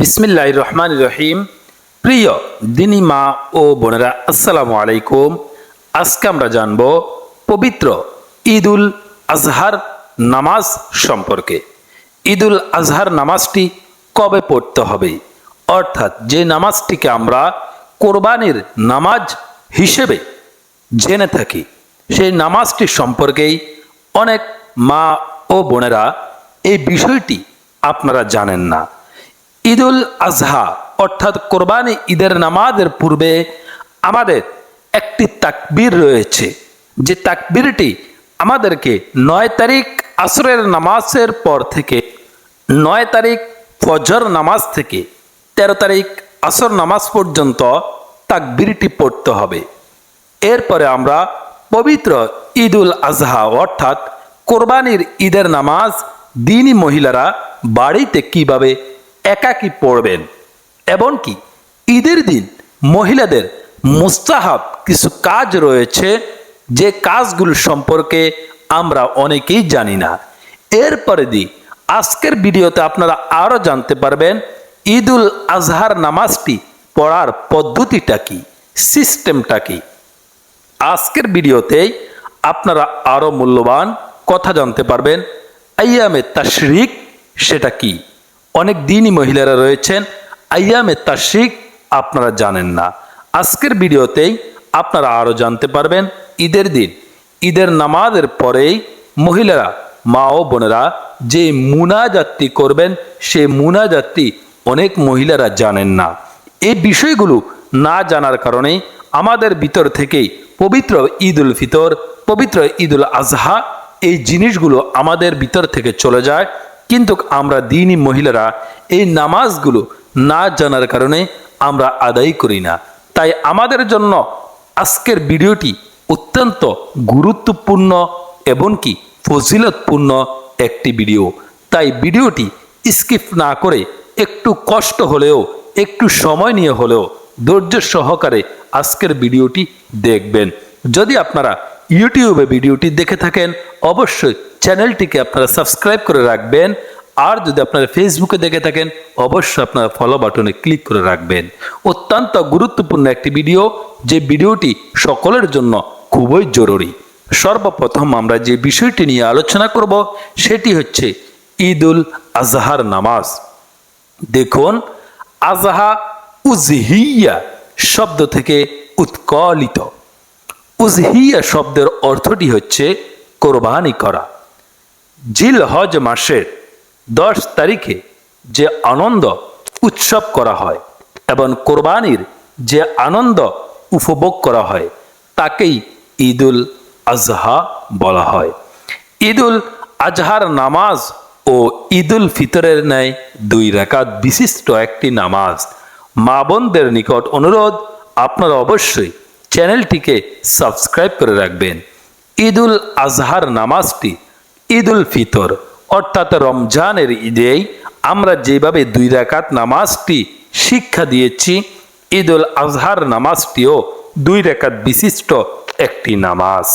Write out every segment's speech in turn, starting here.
বিসমিল্লাহ রহমান রহিম। প্রিয় দিনী মা ও বোনেরা, আসসালামু আলাইকুম। আজকে আমরা জানব পবিত্র ঈদুল আজহার নামাজ সম্পর্কে। ঈদুল আজহার নামাজটি কবে পড়তে হবে? অর্থাৎ যে নামাজটিকে আমরা কোরবানির নামাজ হিসেবে জেনে থাকি, সেই নামাজটি সম্পর্কেই অনেক মা ও বোনেরা এই বিষয়টি আপনারা জানেন না। ঈদুল আজহা, অর্থাৎ কোরবানি ঈদের নামাজের পূর্বে আমাদের একটি তাকবীর রয়েছে। যে তাকবীরটি আমাদেরকে নয় তারিখ আসরের নামাজের পর থেকে, নয় তারিখ ফজর নামাজ থেকে, তেরো তারিখ আসর নামাজ পর্যন্ত তাকবীরটি পড়তে হবে। এরপরে আমরা পবিত্র ঈদুল আজহা, অর্থাৎ কোরবানির ঈদের নামাজ দিনী মহিলারা বাড়িতে কীভাবে একাকী পড়বেন। এমনকি ঈদের দিন মহিলাদের মুস্তাহাব কিছু কাজ রয়েছে, যে কাজগুলো সম্পর্কে আমরা অনেকেই জানি না। এরপরে দি আজকের ভিডিওতে আপনারা আরও জানতে পারবেন, ঈদুল আজহার নামাজটি পড়ার পদ্ধতিটা কি, সিস্টেমটা কি। আজকের ভিডিওতেই আপনারা আরও মূল্যবান কথা জানতে পারবেন, আইয়ামে তাশরিক সেটা কি। অনেক দিনই মহিলারা রয়েছেন। আইয়ামে তাশরিক আপনারা জানেন না। আজকের ভিডিওতেই আপনারা আরও জানতে পারবেন ঈদের দিন। ঈদের নামাজের পরেই মহিলারা, মা ও বোনেরা যে মুনাজাতটি করবেন সেই মুনাজাতটি অনেক মহিলারা জানেন না। এই বিষয়গুলো না জানার কারণে আমাদের ভিতর থেকেই পবিত্র ঈদ উল ফিতর, পবিত্র ঈদ উল আজহা এই জিনিসগুলো আমাদের ভিতর থেকে চলে যায়। কিন্তু আমরা দিনই মহিলারা এই নামাজগুলো না জানার কারণে আমরা আদায় করি না। তাই আমাদের জন্য আজকের ভিডিওটি অত্যন্ত গুরুত্বপূর্ণ এবং কি ফজিলতপূর্ণ একটি ভিডিও। তাই ভিডিওটি স্কিপ না করে একটু কষ্ট হলেও, একটু সময় নিয়ে হলেও ধৈর্য সহকারে আজকের ভিডিওটি দেখবেন। যদি আপনারা ইউটিউবে ভিডিওটি দেখে থাকেন, অবশ্যই চ্যানেলটিকে আপনারা সাবস্ক্রাইব করে রাখবেন। আর যদি আপনারা ফেসবুকে দেখে থাকেন, অবশ্যই আপনারা ফলো বাটনে ক্লিক করে রাখবেন। অত্যন্ত গুরুত্বপূর্ণ একটি ভিডিও যে ভিডিওটি সকলের জন্য খুবই জরুরি। সর্বপ্রথম আমরা যে বিষয়টি নিয়ে আলোচনা করব, সেটি হচ্ছে ঈদুল আজহার নামাজ। দেখুন, আজহা উজহিয়া শব্দ থেকে উৎকলিত। উজহিয়া শব্দের অর্থটি হচ্ছে কোরবানি করা। জিল হজ মাসের দশ তারিখে যে আনন্দ উৎসব করা হয় এবং কোরবানির যে আনন্দ উপভোগ করা হয়, তাকেই ঈদুল আজহা বলা হয়। ঈদুল আজহার নামাজ ও ঈদুল ফিতরের ন্যায় দুই রেখাত বিশিষ্ট একটি নামাজ। মা বোনদের নিকট অনুরোধ, আপনারা অবশ্যই চ্যানেলটিকে সাবস্ক্রাইব করে রাখবেন। ঈদুল আজহার নামাজটি ঈদুল ফিতর, অর্থাৎ রমজানের ঈদেই আমরা যেভাবে দুই রাকাত নামাজটি শিক্ষা দিয়েছি, ঈদুল আজহার নামাজটিও দুই রেখাত বিশিষ্ট একটি নামাজ।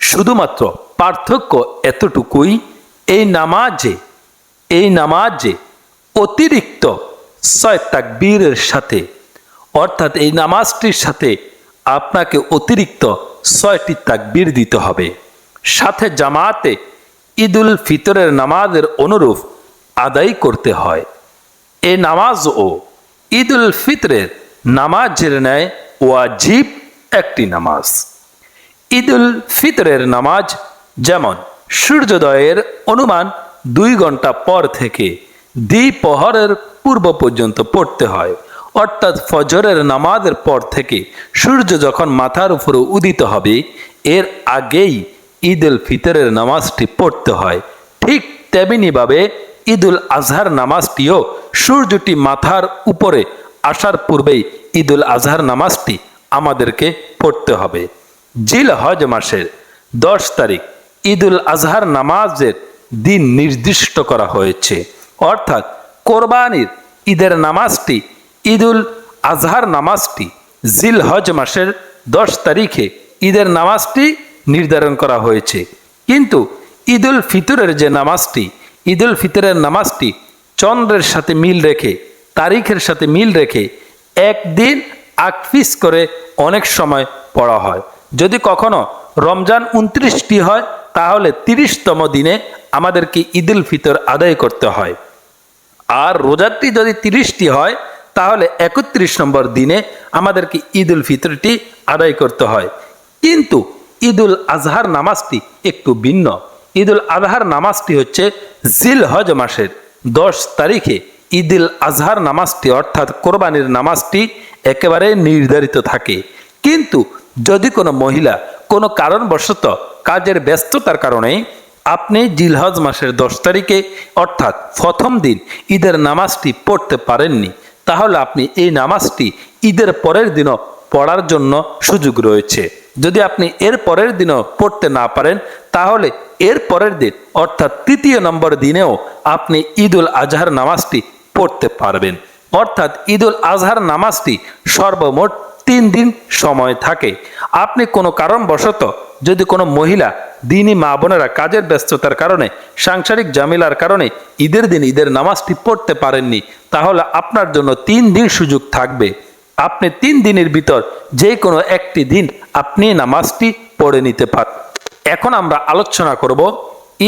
শুধুমাত্র পার্থক্য এতটুকুই, এই নামাজে এই নামাজে অতিরিক্ত ছয় তাকবীরের সাথে, অর্থাৎ এই নামাজটির সাথে আপনাকে অতিরিক্ত ছয়টি তাকবীর দিতে হবে। সাথে জামাতে ঈদুল ফিতরের নামাজের অনুরূপ আদায় করতে হয়। এই নামাজও ঈদুল ফিতরের নামাজের ন্যায় ওয়াজিব একটি নামাজ। ঈদুল ফিতরের নামাজ যেমন সূর্যোদয়ের অনুমান দুই ঘণ্টা পর থেকে দ্বিপহরের পূর্ব পর্যন্ত পড়তে হয়, অর্থাৎ ফজরের নামাজের পর থেকে সূর্য যখন মাথার উপরে উদিত হবে, এর আগেই ঈদুল ফিতরের নামাজটি পড়তে হয়। ঠিক তেমনিভাবে ঈদুল আজহার নামাজটিও সূর্যটি মাথার উপরে আসার পূর্বেই ঈদুল আজহার নামাজটি আমাদেরকে পড়তে হবে। জিল হজ মাসের দশ তারিখ ঈদুল আজহার নামাজের দিন নির্দিষ্ট করা হয়েছে। অর্থাৎ কোরবানির ঈদের নামাজটি, ঈদুল আজহার নামাজটি জিল হজ মাসের দশ তারিখে ঈদের নামাজটি নির্ধারণ করা হয়েছে। কিন্তু ঈদুল ফিতরের যে নামাজটি, ঈদুল ফিতরের নামাজটি চন্দ্রের সাথে মিল রেখে, তারিখের সাথে মিল রেখে একদিন আকফিস করে অনেক সময় পড়া হয়। যদি কখনো রমজান উনত্রিশটি হয়, তাহলে তিরিশতম দিনে আমাদেরকে ঈদুল ফিতর আদায় করতে হয়। আর রোজাটি যদি তিরিশটি হয়, তাহলে একত্রিশ নম্বর দিনে আমাদেরকে ঈদুল ফিতরটি আদায় করতে হয়। কিন্তু ঈদুল আজহার নামাজটি একটু ভিন্ন। ঈদুল আজহার নামাজটি হচ্ছে জিল হজ মাসের দশ তারিখে। ঈদুল আজহার নামাজটি অর্থাৎ কোরবানির নামাজটি একেবারে নির্ধারিত থাকে। কিন্তু যদি কোনো মহিলা কোনো কারণবশত কাজের ব্যস্ততার কারণে আপনি জিলহজ মাসের দশ তারিখে অর্থাৎ প্রথম দিন ঈদের নামাজটি পড়তে পারেননি, তাহলে আপনি এই নামাজটি ঈদের পরের দিনও পড়ার জন্য সুযোগ রয়েছে। যদি আপনি এর পরের দিনও পড়তে না পারেন, তাহলে এর পরের দিন, অর্থাৎ তৃতীয় নম্বর দিনেও আপনি ঈদুল আজহার নামাজটি পড়তে পারবেন। অর্থাৎ ঈদুল আজহার নামাজটি সর্বমোট তিন দিন সময় থাকে। আপনি কোনো কারণবশত যদি কোনো মহিলা দিনই মা বোনেরা কাজের ব্যস্ততার কারণে, সাংসারিক জামিলার কারণে ঈদের দিন ঈদের নামাজটি পড়তে পারেননি, তাহলে আপনার জন্য তিন দিন সুযোগ থাকবে। আপনি তিন দিনের ভিতর যে কোনো একটি দিন আপনি নামাজটি পড়ে নিতে পারেন এখন আমরা আলোচনা করব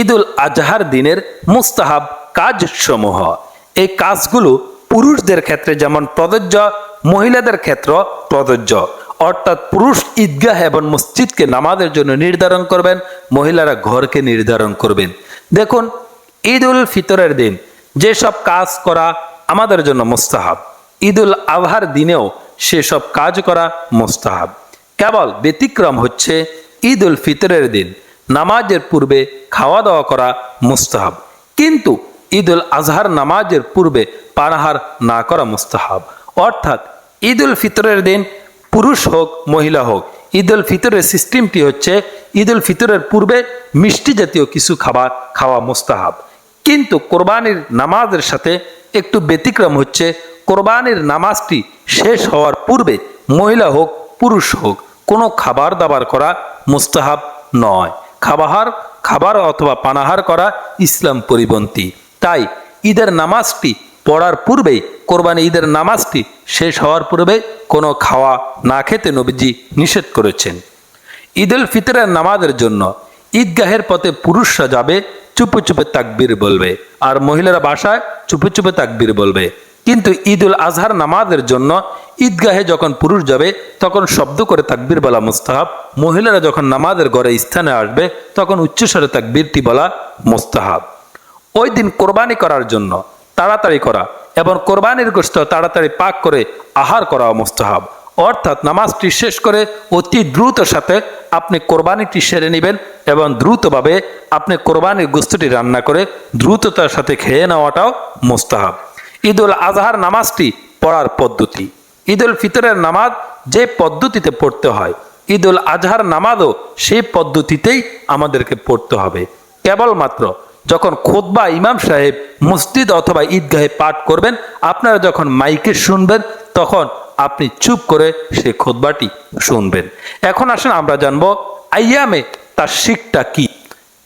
ঈদুল আজহার দিনের মুস্তাহাব কাজসমূহ। এই কাজগুলো পুরুষদের ক্ষেত্রে যেমন প্রযোজ্য, মহিলাদের ক্ষেত্র প্রযোজ্য। অর্থাৎ পুরুষ ঈদগাহ এবং মসজিদকে নামাজের জন্য নির্ধারণ করবেন, মহিলারা ঘরকে নির্ধারণ করবেন। দেখুন ঈদ উল ফিতরের দিন যেসব কাজ করা আমাদের জন্য মুস্তাহাব। ঈদ উল আবহার দিনেও সেসব কাজ করা মুস্তাহাব। কেবল ব্যতিক্রম হচ্ছে ঈদ উল ফিতরের দিন। নামাজের পূর্বে খাওয়া দাওয়া করা মুস্তাহাব। কিন্তু ঈদ উল আজহার নামাজের পূর্বে পানাহার না করা মুস্তাহাব। অর্থাৎ ঈদ উল ফিতরের দিন পুরুষ হোক, মহিলা হোক ঈদ উল ফিতরের সিস্টেমটি হচ্ছে ঈদ উল ফিতরের পূর্বে মিষ্টি জাতীয় কিছু খাবার খাওয়া মুস্তাহাব। কিন্তু কোরবানির নামাজের সাথে একটু ব্যতিক্রম হচ্ছে কোরবানির নামাজটি শেষ হওয়ার পূর্বে মহিলা হোক, পুরুষ হোক, কোনো খাবার দাবার করা মুস্তাহাব নয়। খাবাহার, খাবার অথবা পানাহার করা ইসলাম পরিপন্থী। তাই ঈদের নামাজটি পড়ার পূর্বেই, কোরবানি ঈদের নামাজটি শেষ হওয়ার পূর্বে কোনো খাওয়া না খেতে নবীজি নিষেধ করেছেন। ঈদ উল ফিতরের নামাজের জন্য ঈদগাহের পথে পুরুষরা যাবে, চুপে চুপে তাকবীর বলবে। আর মহিলারা বাসায় চুপে চুপে তাকবীর বলবে। কিন্তু ঈদ উল আজহার নামাজের জন্য ঈদগাহে যখন পুরুষ যাবে, তখন শব্দ করে তাকবীর বলা মুস্তাহাব। মহিলারা যখন নামাজের ঘরে স্থানে আসবে, তখন উচ্চস্বরে তাকবীরটি বলা মুস্তাহাব। ওই দিন কোরবানি করার জন্য তাড়াতাড়ি করা এবং কোরবানির গোষ্ঠ তাড়াতাড়ি পাক করে আহার করা মুস্তাহাব। অর্থাৎ নামাজটি শেষ করে অতি দ্রুত সাথে আপনি কোরবানিটি সেরে নেবেন এবং দ্রুতভাবে আপনি কোরবানির গোস্তটি রান্না করে দ্রুততার সাথে খেয়ে নেওয়াটাও মুস্তাহাব। ঈদ উল আজহার নামাজটি পড়ার পদ্ধতি। ঈদ উল ফিতরের নামাজ যে পদ্ধতিতে পড়তে হয় ঈদ উল আজহার নামাজও সেই পদ্ধতিতেই আমাদেরকে পড়তে হবে। কেবলমাত্র যখন খোদবা ইমাম সাহেব মসজিদ অথবা ঈদগাহে পাঠ করবেন, আপনারা যখন মাইকে শুনবেন, তখন আপনি চুপ করে সেই খোদবাটি শুনবেন। এখন আসেন আমরা জানব আইয়ামে তার শিখটা কি?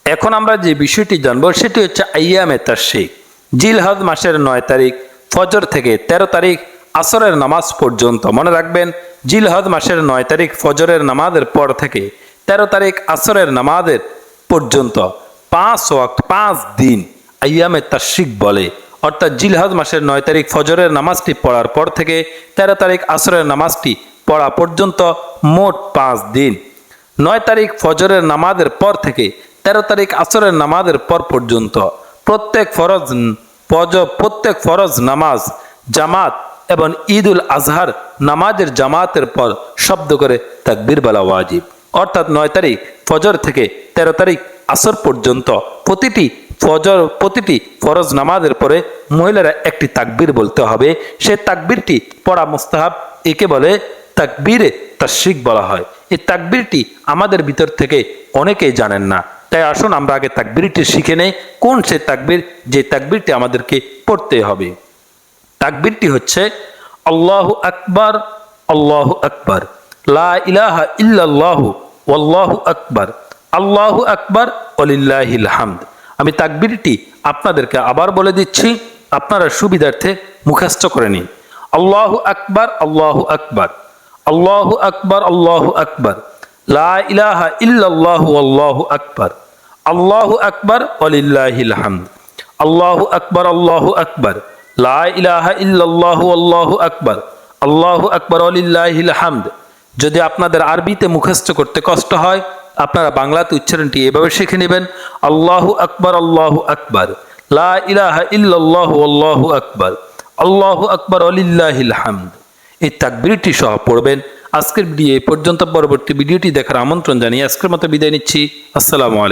এখন আমরা যে বিষয়টি জানব, সেটি হচ্ছে আইয়ামে তার শিখ জিলহজ মাসের নয় তারিখ ফজর থেকে ১৩ তারিখ আসরের নামাজ পর্যন্ত। মনে রাখবেন, জিলহজ মাসের নয় তারিখ ফজরের নামাজের পর থেকে ১৩ তারিখ আসরের নামাজের পর্যন্ত পাঁচ ওয়াক্ত, পাঁচ দিন আইয়ামে তাশিক বলে। অর্থাৎ জিলহজ মাসের নয় তারিখ ফজরের নামাজটি পড়ার পর থেকে ১৩ তারিখ আসরের নামাজটি পড়া পর্যন্ত মোট পাঁচ দিন। নয় তারিখ ফজরের নামাজের পর থেকে ১৩ তারিখ আসরের নামাজের পর পর্যন্ত প্রত্যেক ফরজ প্রত্যেক ফরজ নামাজ, জামাত এবং ঈদ উল আজহার নামাজের জামাতের পর শব্দ করে তাকবীর বলা ওয়াজিব। অর্থাৎ নয় তারিখ ফজর থেকে ১৩ তারিখ আসর পর্যন্ত প্রতিটি ফজর, প্রতিটি ফরজ নামাজের পরে মহিলারা একটি তাকবীর বলতে হবে। সে তাকবীরটি পড়া মুস্তাহাব, একে বলে তাকবীরে তাশিক বলা হয়। এই তাকবীরটি আমাদের ভিতর থেকে অনেকেই জানেন না। তাই আসুন আমরা আগে তাকবীরটি শিখে নেই, কোন সে তাকবীর, যে তাকবীরটি আমাদেরকে পড়তে হবে। তাকবীরটি হচ্ছে, আল্লাহু আকবার, আল্লাহ আকবার, লা ইলাহা ইল্লাল্লাহু, ওয়াল্লাহু আকবার, আল্লাহু আকবার ওলিল্লাহিল হামদ। আমি তাকবীরটি আপনাদেরকে আবার বলে দিচ্ছি, আপনারা সুবিধার্থে মুখস্থ করে নিন। আল্লাহু আকবার আল্লাহু আকবার আল্লাহু আকবার আল্লাহু আকবার লা ইলাহা ইল্লাল্লাহু আকবার। আল্লাহু আকবার হামদ। আল্লাহু আকবার আল্লাহু আকবার। লা ইলাহা ইল্লাল্লাহু আল্লাহু আকবার আল্লাহু হামদ। যদি আপনাদের আরবিতে মুখস্থ করতে কষ্ট হয়, আপনারা বাংলাতে উচ্চারণটি এভাবে শিখে নেবেন, আল্লাহু আকবার আল্লাহু আকবার। লা ইলাহা ইল্লাল্লাহু আল্লাহু আকবার আল্লাহু হামদ। এই তাকবিরটি সহ পড়বেন। আজকের ভিডিও এই পর্যন্ত। পরবর্তী ভিডিওটি দেখার আমন্ত্রণ জানিয়ে আজকের মতো বিদায় নিচ্ছি। আসসালামু আলাইকুম।